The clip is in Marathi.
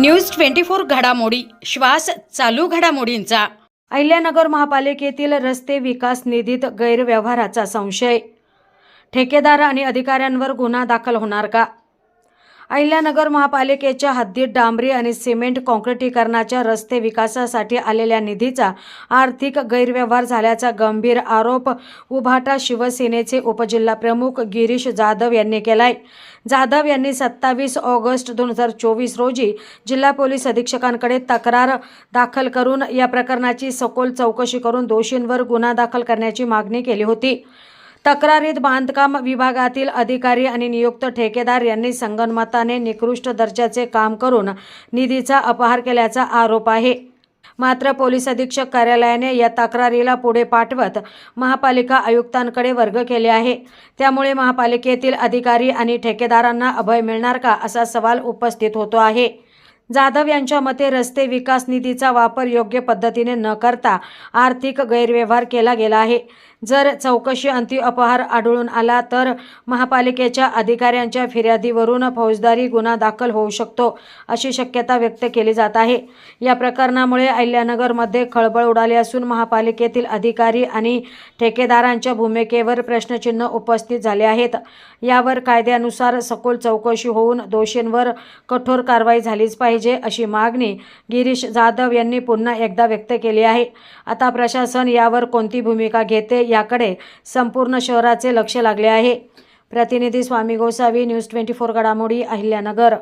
न्यूज ट्वेंटी फोर घडामोडी. श्वास चालू घडामोडींचा. अहिल्यानगर महापालिकेतील रस्ते विकास निधीत गैरव्यवहाराचा संशय. ठेकेदार आणि अधिकाऱ्यांवर गुन्हा दाखल होणार का? अहिल्यानगर महापालिकेच्या हद्दीत डांबरी आणि सिमेंट काँक्रिटीकरणाच्या रस्ते विकासासाठी आलेल्या निधीचा आर्थिक गैरव्यवहार झाल्याचा गंभीर आरोप उभाटा शिवसेनेचे उपजिल्हाप्रमुख गिरीश जाधव यांनी केलाय. जाधव यांनी सत्तावीस ऑगस्ट दोन हजार चोवीस रोजी जिल्हा पोलीस अधीक्षकांकडे तक्रार दाखल करून या प्रकरणाची सखोल चौकशी करून दोषींवर गुन्हा दाखल करण्याची मागणी केली होती. तक्रारीत बांधकाम विभागातील अधिकारी आणि नियुक्त ठेकेदार यांनी संगनमताने निकृष्ट दर्जाचे काम करून निधीचा अपहार केल्याचा आरोप आहे. मात्र पोलीस अधीक्षक कार्यालयाने या तक्रारीला पुढे पाठवत महापालिका आयुक्तांकडे वर्ग केले आहे. त्यामुळे महापालिकेतील अधिकारी आणि ठेकेदारांना अभय मिळणार का असा सवाल उपस्थित होतो आहे. जाधव यांच्या मते रस्ते विकास निधीचा वापर योग्य पद्धतीने न करता आर्थिक गैरव्यवहार केला गेला आहे. जर चौकशी अंती अपहार आढळून आला तर महापालिकेच्या अधिकाऱ्यांच्या फिर्यादीवरून फौजदारी गुन्हा दाखल होऊ शकतो अशी शक्यता व्यक्त केली जात आहे. या प्रकरणामुळे अहिल्यानगरमध्ये खळबळ उडाली असून महापालिकेतील अधिकारी आणि ठेकेदारांच्या भूमिकेवर प्रश्नचिन्ह उपस्थित झाले आहेत. यावर कायद्यानुसार सखोल चौकशी होऊन दोषींवर कठोर कारवाई झालीच पाहिजे अशी मागणी गिरीश जाधव यांनी पुन्हा एकदा व्यक्त केली आहे. आता प्रशासन यावर कोणती भूमिका घेते याकडे संपूर्ण शहराचे लक्ष लागले आहे. प्रतिनिधी Swami Gosavi news twenty four घडामोडी अहिल्यानगर.